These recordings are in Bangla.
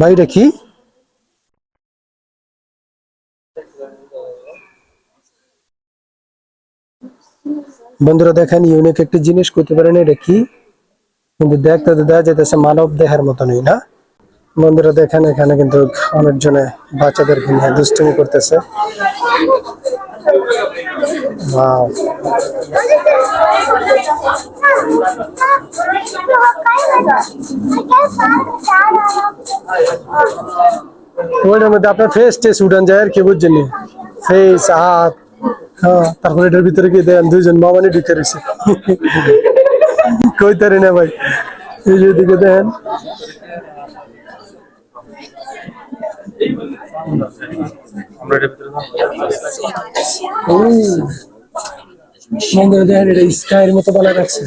ভাই, এটা কি? বন্ধুরা দেখেন ইউনিক একটি জিনিস করতে পারেন, এটা কি? কিন্তু দেখতে তো দেখা যাইতেছে মানব দেহের মতনই, না? বন্ধুরা দেখেন, এখানে কিন্তু অনেকজনে বাচ্চাদেরকে নিয়ে দুষ্টুমি করতেছে. ওইটার মধ্যে আপনার ফেস টেস উঠান যায় আর কি বুঝছেন ফেস হাত হ্যাঁ তারপরে এটার ভিতরে কি দেন দুইজন মামানি ঢুকে রয়েছে কই তারি না ভাই এই যে দিকে দেন মন্দিরে দেখেন এটা স্কাইয়ের মতো বানা রাখছে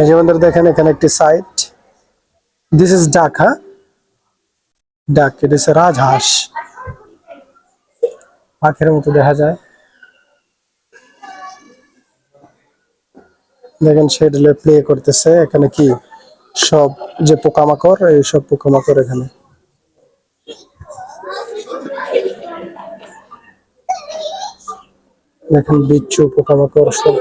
এই যে বন্ধুরা দেখেন, এখানে একটি সাইট দিস ইজ ডাক হ্যাঁ ডাক এটা হচ্ছে রাজহাঁস পাখির মতো দেখা যায়। দেখেন সেটা প্লে করতেছে, এখানে কি সব যে পোকামাকড়, এই সব পোকামাকড় এখানে। দেখেন বিচ্ছু, পোকামাকড় সব।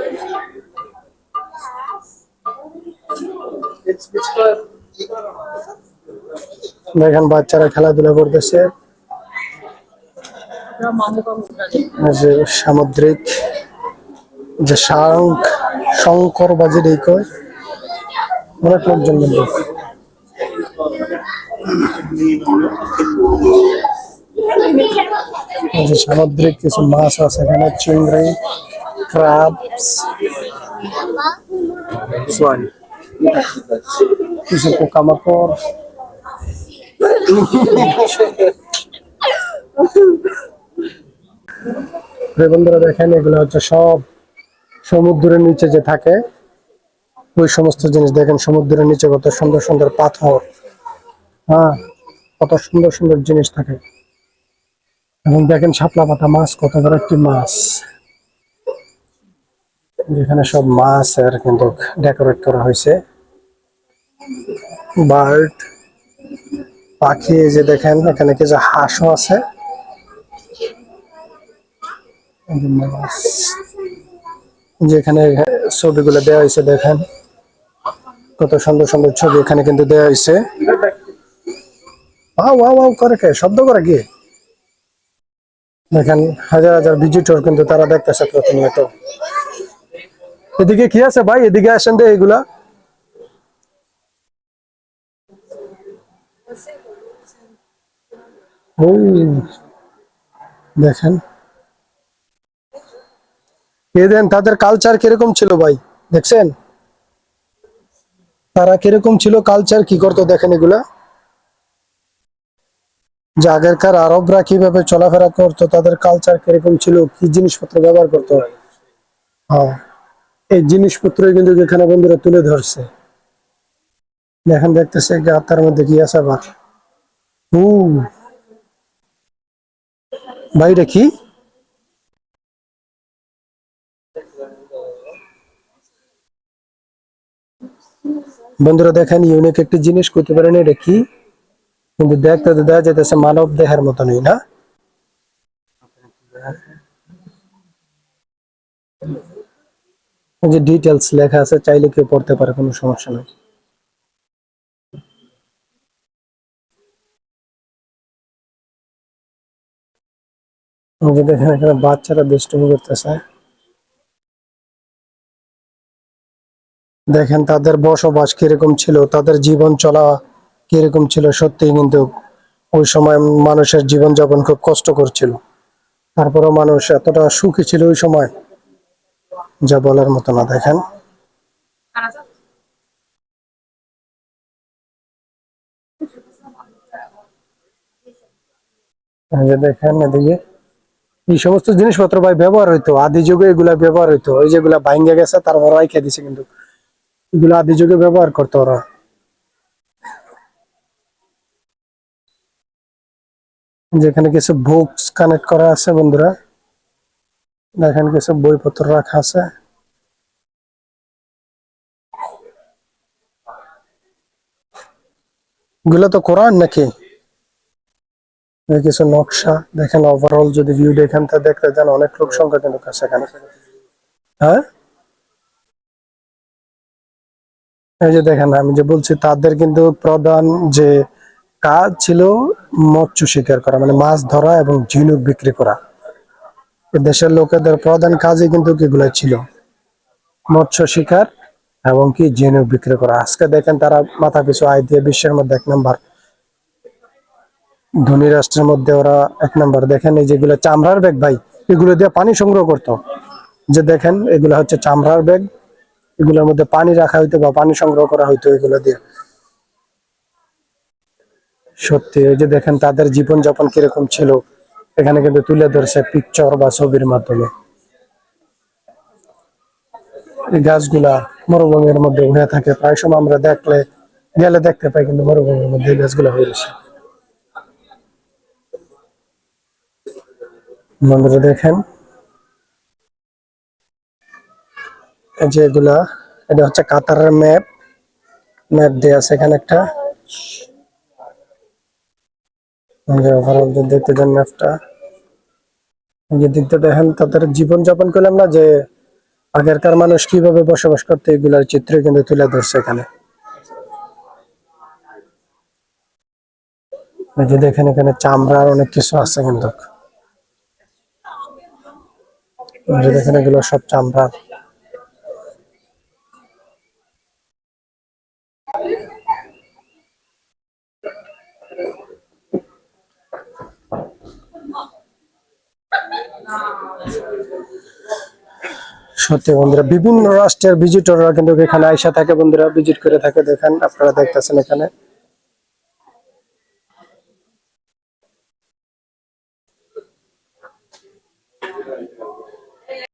দেখেন বাচ্চারা খেলাধুলা করতেছে। যে সামুদ্রিক যে শাঙ্খ শঙ্কর বাজির এই কয় অনেক লোকজন কিন্তু সামুদ্রিক কিছু মাছ আছে এখানে, চিংড়ি ক্রাবস কিছু পোকামাকড়। বন্ধুরা দেখেন, এগুলো হচ্ছে সব সমুদ্রের নিচে যে থাকে, ওই সমস্ত জিনিস দেখেন, সমুদ্রের নিচে কত সুন্দর সুন্দর পাথর। হ্যাঁ কত সুন্দর সুন্দর জিনিস থাকে। এবং দেখেন শাপলা পাতা মাছ, কত বড় একটি মাছ। যেখানে সব মাছের কিন্তু ডেকোরেট করা হয়েছে। বার্ড, পাখি যে দেখেন, এখানে কিছু হাঁসও আছে। মাছ। যেখানে ছবিগুলো দেওয়া হয়েছে, দেখেন। কত সুন্দর সুন্দর ছবি এখানে কিন্তু দেওয়া হয়েছে। করে কে? শব্দ করে কি? দেখেন, হাজার হাজার ভিজিটর কিন্তু তারা দেখতেছে প্রতিনিয়ত। এদিকে কি আছে ভাই? এদিকে আসেন দে এগুলা। দেখেন। এ দেন, তাদের কালচার কীরকম ছিল ভাই? দেখছেন? তারা কীরকম ছিল কালচার কি করতো? দেখেন এগুলা। যে আগেরকার আরবরা কীভাবে চলাফেরা করতো, তাদের কালচার কীরকম ছিল, কি জিনিসপত্র ব্যবহার করতো? হ্যাঁ এই জিনিসপত্র কিন্তু এখানে বন্ধুরা তুলে ধরছে। দেখেন, দেখতেছে তার মধ্যে কি আছে আবার? ও ভাই, এটা কি? বন্ধুরা দেখেন ইউনিক একটি জিনিস করতে পারেন, এটা কি? কিন্তু দেখতে তো দেখা যাইতেছে মানব দেহের মতনই, না? যে ডিটেলস লেখা আছে, চাইলে কেউ পড়তে পারে, কোনো সমস্যা নেই। দেখেন, এখানে বাচ্চারা দুষ্টুমি করতেছে। দেখেন তাদের বসবাস কীরকম ছিল, তাদের জীবন চলা কীরকম ছিল সত্যি কিন্তু ওই সময় মানুষের জীবন যাপন খুব কষ্ট করছিল তারপরেও মানুষ এতটা সুখী ছিল ওই সময়, যা বলার মতো না, দেখেন। দেখেন এদিকে, এই সমস্ত জিনিসপত্র ভাই ব্যবহার হইতো, আদি যুগে এগুলা ব্যবহার হইতো, ওই যেগুলা ভাঙ্গে গেছে, তারপর রাইখে দিছে কিন্তু। এগুলো আদি যুগে ব্যবহার করতো ওরা। যেখানে কিছু বুকস কানেক্ট করা আছে বন্ধুরা দেখেন কিছু বইপত্র রাখা আছে। গুলো তো কোরআন নাকি? কিছু নকশা, দেখেন ওভারঅল যদি ভিউ দেখেন, তা দেখতে যান, অনেক লোক সংখ্যা কিন্তু আছে হ্যাঁ? এই যে দেখেন, আমি যে বলছি, তাদের কিন্তু প্রধান যে কাজ ছিল মৎস্য শিকার করা মানে মাছ ধরা এবং ঝিনুক বিক্রি করা। দেশের লোকেদের প্রধান কাজই কিন্তু এগুলো ছিল। মৎস্য শিকার এবং কি ঝিনুক বিক্রি করা। আজকে দেখেন তারা মাথা পিছু আয় দিয়ে বিশ্বের মধ্যে এক নাম্বার। ধনী রাষ্ট্রের মধ্যে ওরা এক নাম্বার। দেখেন এই যেগুলো চামড়ার ব্যাগ ভাই, এগুলো দিয়ে পানি সংগ্রহ করতো। যে দেখেন, এগুলো হচ্ছে চামড়ার ব্যাগ। এগুলোর মধ্যে পানি রাখা হইতো বা পানি সংগ্রহ করা হইতো এগুলো দিয়ে। সত্যি যে দেখেন তাদের জীবন যাপন কীরকম ছিল, এখানে কিন্তু তুলে ধরছে পিকচার বা ছবির মাধ্যমে। এই গাছগুলা মরুভূমির মধ্যে হয়ে থাকে, প্রায় সময় আমরা দেখলে, গেলে দেখতে পাই কিন্তু মরুভূমির মধ্যে এই গাছগুলো হয়ে রয়েছে। বন্ধুরা দেখেন এই যে এগুলা, এটা হচ্ছে কাতারের ম্যাপ। ম্যাপ দেওয়া আছে এখানে একটা। দেখতে চান ম্যাপটা। যে দিকটা দেখেন, তাদের জীবন যাপন করলাম না যে আগেরকার মানুষ কীভাবে বসবাস করতে, এগুলার চিত্র কিন্তু তুলে ধরছে এখানে। যে দেখেন এখানে চামড়ার অনেক কিছু আছে কিন্তু। দেখেন এগুলো সব চামড়ার সত্যি বন্ধুরা, বিভিন্ন রাষ্ট্রের ভিজিটররা কিন্তু এখানে আইসা থাকে, বন্ধুরা ভিজিট করে থাকে, দেখেন, আপনারা দেখতেছেন এখানে।